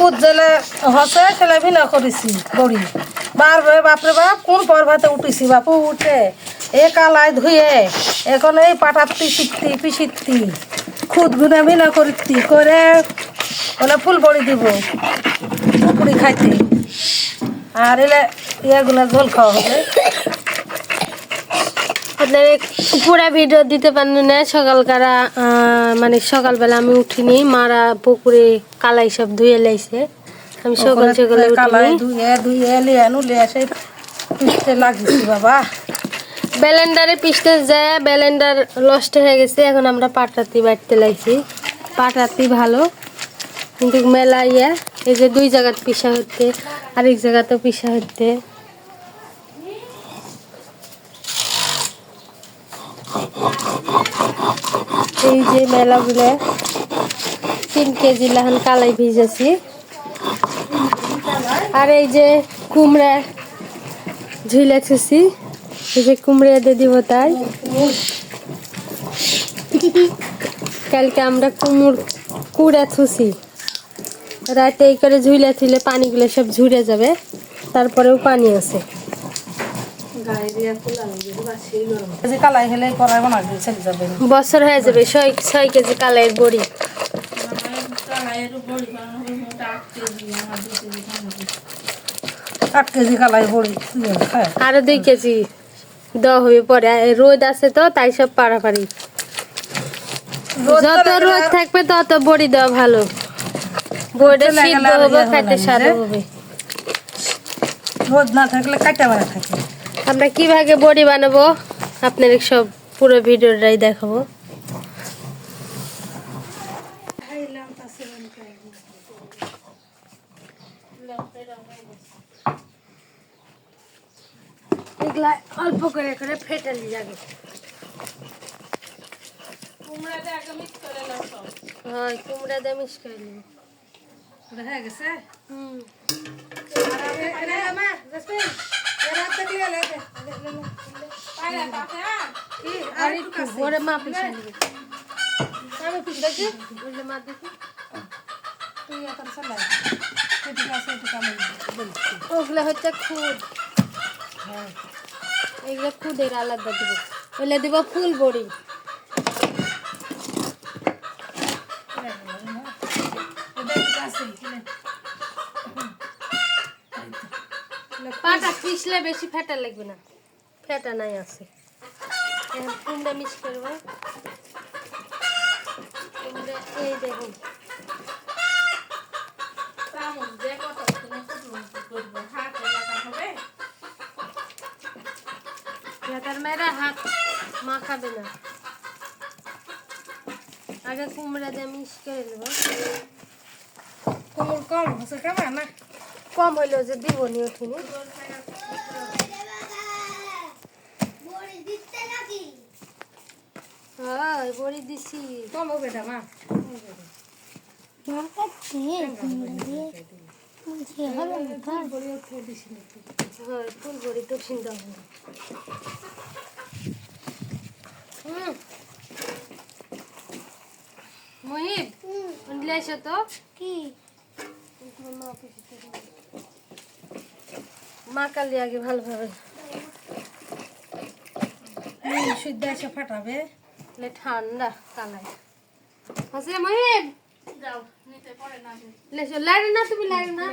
কুদ জেলে হসে, সেলে ভিনা করেছি বড়ি বারবে বাপরে বাপ, কোন পর্বাতে উঠেছি? বাপু, উঠে। এ কালাই ধুয়ে, এখন এই পাটা পিসিতি পিসিতি খুদ গুনে ভিনা করিতি করে বলে ফুল বড়ি দিব, পুকুরি খাইতে। আর এলে ইয়েগুলো ঝোল খাওয়া হবে। আপনার পুরা ভিডিও দিতে পারেন না। সকালকারা মানে সকালবেলা আমি উঠিনি মারা পুকুরে কালাই সব ধুয়ে লাইছে। আমি সকাল সকালে কালাই ধুয়ে ধুয়ে লিয়ে আনু লিয়ে সেই পিসতে লাগিয়েছি বাবা। ব্যালেন্ডারে পিসতে যায় ব্যালেন্ডার নষ্ট হয়ে গেছে এখন আমরা পাটাতি বাড়তে লাগছি পাটাতি ভালো কিন্তু মেলা ইয়া এই যে দুই জায়গাত পিসা হচ্ছে আরেক জায়গাতেও পিসা হচ্ছে এই যে মেলাগুলো, তিন কেজি লাহান কালাই ভিজেছি আর এই যে কুমড়া ঝুলাতেছি এই যে কুমড়া দিয়ে দিব তাই। কালকে আমরা কুমড় কুড়া থুছি রাতে এই করে ঝুলে থুলে পানিগুলো সব ঝুড়ে যাবে, তারপরেও পানি আছে। কালাই হেলে যাবে। বছর হয়ে যাবে ছয় ছয় কেজি কালাইয়ের বড়ি। আট কেজি কালাই বড়ি হ্যাঁ। আরও দুই কেজি দেওয়া হবে পরে রোদ আছে তো তাই সব পাড়াপাড়ি যত রোদ থাকবে তত বড়ি দেওয়া ভালো। বড়িটা চলে সিদ্ধ হবে ইয়ে খাইতে না, হবে। রোদ না থাকলে কাটা বেড়া থাকে। আমরা কীভাবে বড়ি বানাবো আপনাদের সব পুরো ভিডিওটাই দেখাবো। এগুলা অল্প করে করে ফেটালি যাবে। হয় কুমড়া দিয়ে মিক্স করে নিব। হয়ে গেছে? হুম। আর একটু বড় মা পিছিয়ে নিবে দেখি বললে মা দেখি ওগুলো হচ্ছে খুদ এগুলো খুদের আলাদা দিব। ওগুলো দিব ফুল বড়ি পাটা পিছলে বেশি ফেটা লাগবে না। ফেটা নাই আছে। এখন কুমড়া মিক্স করব। কুমড়া এই দেখুন। তার মেয়েরা হাত মাখাবে না। আগে কুমড়া দিয়ে মিক্স করে নেব। কোমর কম হচ্ছে কেমন? না কম হইলেও যে দিব নি ওঠিনি। হয় বড়ি দিছি। কম হবে না মা। হয় ফুল বড়ি তো হয় হুম। মহিব তো। কি? মা কালি আগে ভালোভাবে শুদ্ধ এসে ফাটাবে। লে ঠান্ডা কালাই। হাসে লেসো লাইট না তুমি লাইট না।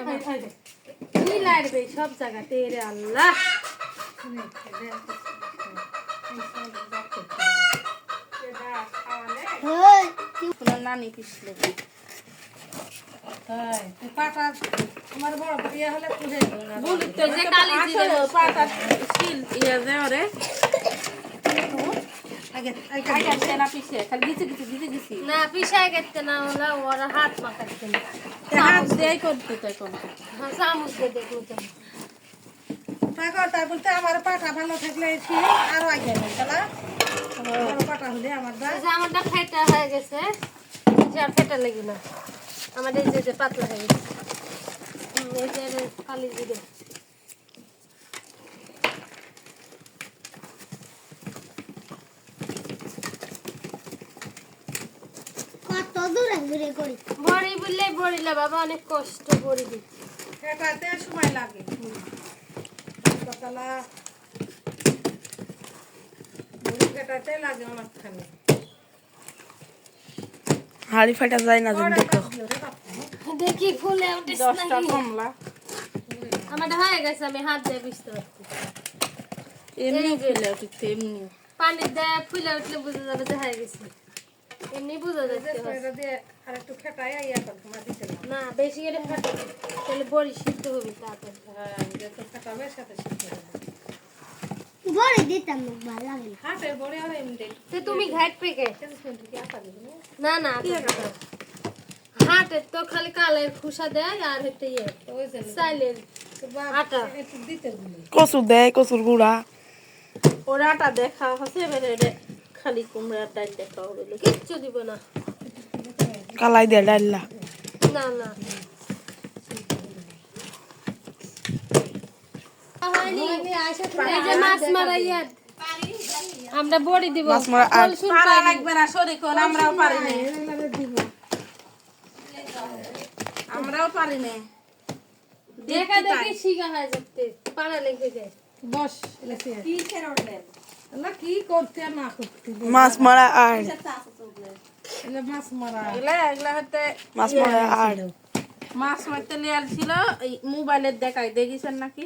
তুমি লাইট বে সব জায়গাতে রে আল্লাহ! নানি পিছলে তাই এই পাটা আমার বড় বিয়ে হলে পুজে বলি তো যে কালি আসলে পাটা শিল ইয়ে দেওয়ারে। আগে আগে আগে না পিছে খালি গিছে গিছে দিতে গেছি না গেতে না ওরা হাত মাখাতে না। হাত দেয় করতে তো এখন হ্যাঁ চামচ দিয়ে দেখো তো টাকা তার বলতে আমার পাটা ভালো থাকলে আরও আগে নেই তালা পাটা হলে আমার আমারটা ফেটা হয়ে গেছে আর ফেটা লাগবে না। আমার এই যে যে পাতলা হয়ে গেছে। এই যে কালি জিরে কত দূরে ঘুরে বড়ি বললে বড়ি বাবা অনেক কষ্ট বড়ি দিতে খেটাতে সময় লাগে। সকালা মুড়ি খেটাতে লাগে অনেকখানি। হাড়ি ফাটা যায় না দেখো। দেখি ফুলে উঠিস দশটা কমলা। আমারটা হয়ে গেছে আমি হাত দিয়ে বুঝতে পারছি। এমনি যে। উঠছে এমনি পানি দেয় ফুলে উঠলে বোঝা যাবে যে হয়ে গেছে। এমনি বোঝা যাচ্ছে আর একটু খেটাই ইয়া করতে তোমার দিতে না বেশি করে তাহলে বড়ি সিদ্ধ হবে তাড়াতাড়ি হ্যাঁ যত খেটাবে সাথে সিদ্ধ হবে। বড়ি দিতাম ভালো লাগে হাটের বড়ি আর এমনি তো তুমি ঘাট পেকে? না না। হাটের তো খালি কালের খুসা দেয় আর হচ্ছে ইয়ে চাইলের আটা। একটু দেয় কচুর গুঁড়া। ওরাটা দেখা হচ্ছে এবারে খালি কুমড়ার ডাল দেখা হবে কিচ্ছু দিব না। কালাই দেয় ডাল্লা না। না মাছ মারা ইয়ার। আমরা বড়ি দিব। মাছ মারা আর-। লাগবে না শরীর আমরাও পারি না আমরাও পারি না। দেখা দেখি শিখা হয়ে যাচ্ছে পারা লেগে যায়। বস কি না কি করতে না করতে। মাছ মারা আর। এলে মাছ মারা। এগুলা এগুলা হতে মাছ মারা আর। মাছ মারতে লিয়াল ছিল এই মোবাইলের দেখাই দেখিছেন নাকি?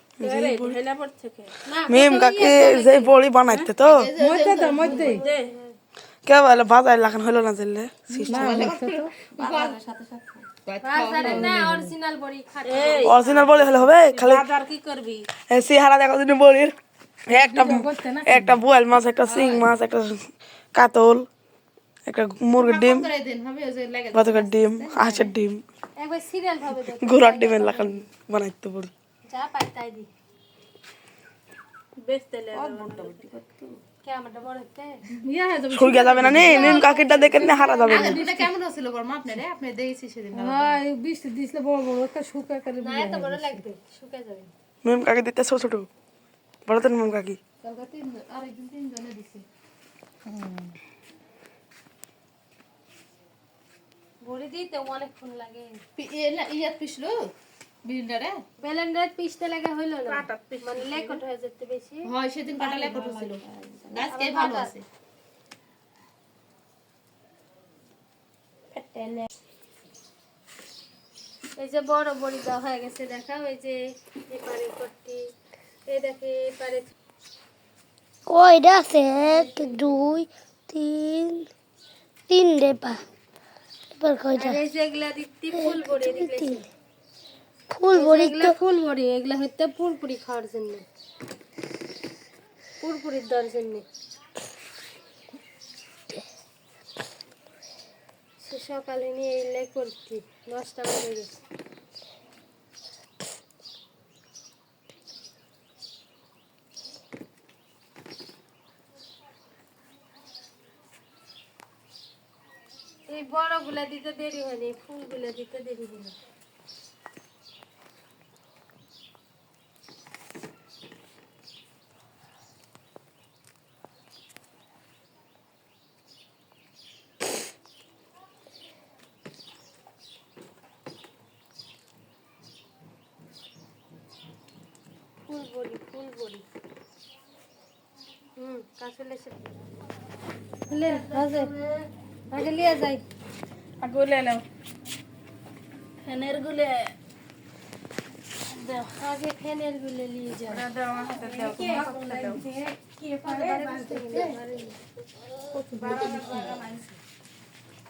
মেম কাকে যে বড়ি বানাইতে তো। কে বলে বাজার লাখান হইল না জেলে? অরিজিনাল বড়ি হলে হবে? খালি কি করবি? সিহারা দেখো দিন বড়ির। একটা একটা বোয়াল মাছ একটা শিং মাছ একটা কাতল একটা মুরগির ডিম বাতকের ডিম হাঁসের ডিম। ঘোড়ার ডিমের লাখান বানাইতে বড়ি যা পাই তাই দি ইয়া যাবে। না নে? নিম কাকিটা দেখে নে হারা যাবে হ্যাঁ বৃষ্টি। দিছিলে বড় বড় একটা শুকা করে না এত বড় লাগবে শুকায় যাবে। মেম কাকি দিতে ছোট ছোট। বড় তো মেম কাকি। বড়ি দিতে অনেকক্ষণ লাগে। লাগে হইল না। মানে লেকট হয়ে যেতে বেশি। এই যে বড় বড়ি দেওয়া হয়ে গেছে দেখা ওই যে এপারে করতে এই দেখে এপারে কয়টা আছে? এক দুই তিন তিন রেপা এবার কয়টা এই যে এগুলা দিতে ফুল তিন ফুল বড়ি এগুলা ফুল বড়ি এগুলা হইতে পুরপুরি খাওয়ার জন্য। পুরপুরির দেওয়ার জন্য। সকালে নিয়ে এলে করতি দশটা বাজে। গেছে এই বড়গুলা দিতে দেরি হয়নি ফুলগুলা দিতে দেরি হয়নি ফুল বড়ি ফুল বড়ি হুম কাছে লেসে লে হাজে আগে লিয়ে যাই গুলে নাও ফ্যানের গুলে আগে ফ্যানেরগুলো নিয়ে যাও দাও আমার হাতে দাও তোমার হাতে দাও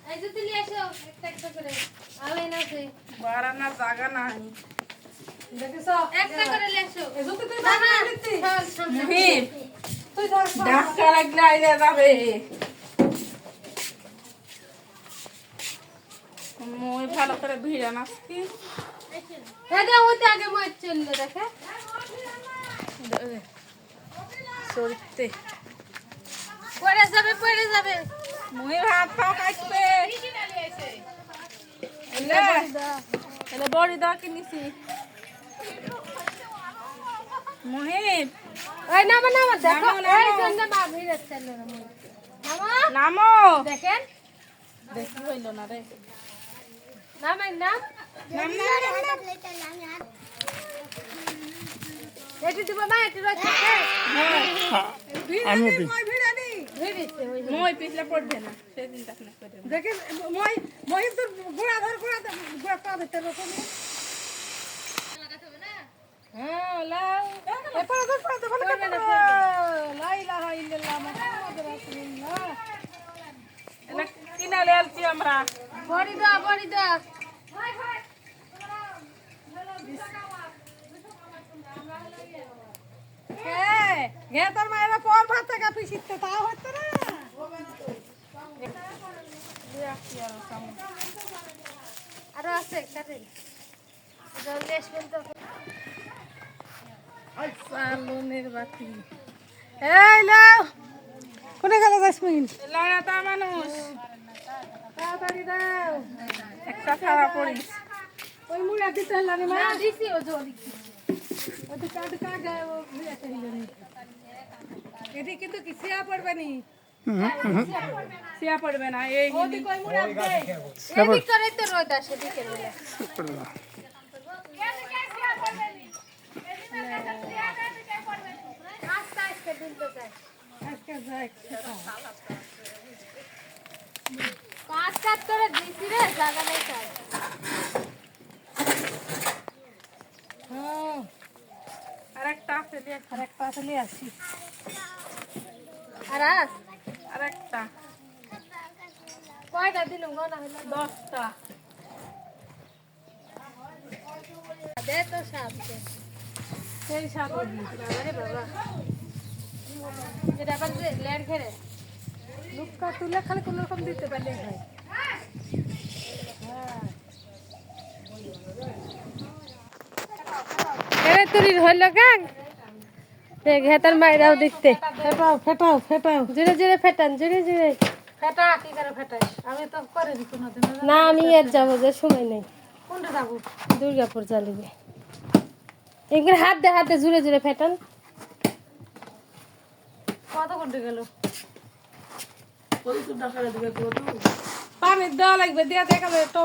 এই যে তুই নিয়ে একটা একটা করে আলাই না আছে বারানা জায়গা নাই একটা করে নিয়ে আসো না না চল, চল, চল। মুহিব মই ভালো করে ভিড়ে নাচকি এটা ওইতে আগে চলল দেখে সরতে পড়ে যাবে পড়ে মুই ভাত খাও কাটবে বড়ি দাও কিনেছি মুহিত ওই নামা নামা দেখো। নামো, নামো। এই জন্য মা ভিড়ে চলল না নামো। দেখেন। দেখি হইল না রে। নামের নাম। এটি দিব মা এটি রয়েছে। ভিড়িছে ওই মই পিছলে পড়বে না সেদিন তখন করে দেখেন। মই মই তোর গোড়া ধর গোড়া গোড়া পা ধরতে রকম হ্যাঁ লাও এপারে ধর পড়ে তখন লা ইলাহা ইল্লাল্লাহ মুহাম্মাদুর রাসূলুল্লাহ এলে কিনা লেলছি আমরা। বড়ি দাও বড়ি দাও হ্যাঁ গে তোর মায়েরা পর ভাত থেকে পিছিতে তাও হচ্ছে না। আরও আছে এটা লেশ বলতে সালনের বাতি। এই লাও কোনে গেল জাসমিন? লাগাতা মানুষ। তাড়াতাড়ি দাও। একটা খাওয়া পড়িস ওই মুড়া দিতে হলো না মা। দিছি ও জলি ওই কাট কাট গায় ও মুড়া চাইলো না। এটি কিন্তু কি সিয়া পড়বে নি? সিয়া পড়বে না এই ওদি কই মুড়া দে এদিক করে তো রোদ আসে দিকে মিলে আস্তে আস্তে দিন তো যায় যাই কাজ করে রে জায়গা নেই কাজ হ্যাঁ আর আসি আর আস আর কয়টা দশটা দে তো সাপ সেই রে বাবা এটা আবার যে খেরে লুকা তুলে খালি কোন রকম দিতে হয়। হইল কাক হেতার মাইরাও দেখতে। ফেটাও ফেটাও ফেটাও। জোরে জোরে ফেটান জোরে জোরে ফেটা কি করে ফেটাই আমি তো করে দিই কোনোদিন। না আমি আর যাব যে সময় নেই। কোনটা যাব? দুর্গাপুর চালিবে এগুলো হাত দে হাত জোরে জোরে ফেটান। কত করতে গেল। পানি দেওয়া লাগবে দিয়ে দেখাবে তো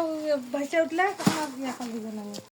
ভাইসে উঠলে তখন আর ইয়ে করবে না।